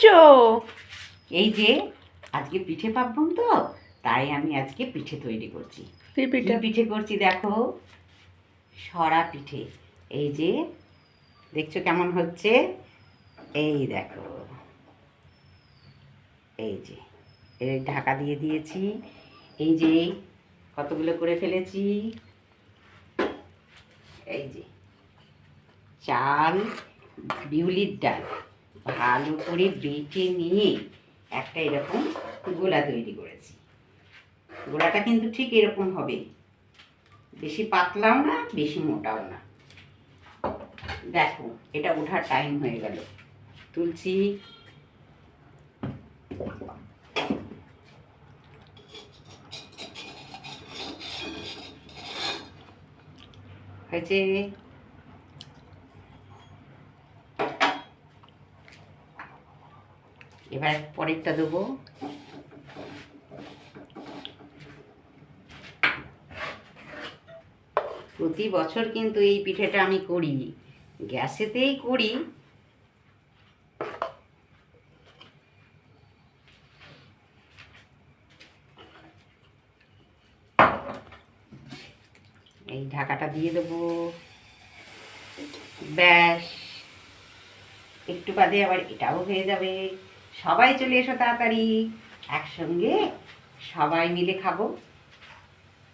করছ? এই যে আজকে পিঠে পাবন তো তাই আমি আজকে পিঠে তৈরি করছি। কি পিঠে করছি দেখো? সরা পিঠে। এই যে দেখছ কেমন হচ্ছে? এই দেখো। এই যে এর ঢাকা দিয়ে দিয়েছি। এই যে কতগুলো করে ফেলেছি? এই যে চাল বিউলির ডাল। ভালো করে বেটে নিয়ে একটা এরকম গোলা তৈরি করেছি। গোলাটা কিন্তু ঠিক এরকম হবে। বেশি পাতলাও না, বেশি মোটাও না। দেখো, এটা ওঠার টাইম হয়ে গেল। তুলছি। হয়েছে? এবার পরেরটা দেবো। প্রতি বছর কিন্তু এই পিঠেটা আমি করি, গ্যাসেতেই করি। এই ঢাকাটা দিয়ে দেবো। ব্যাস, একটু বাদে আবার এটাও হয়ে যাবে। সবাই চলে এসো তাড়াতাড়ি। একসঙ্গে সবাই মিলে খাব।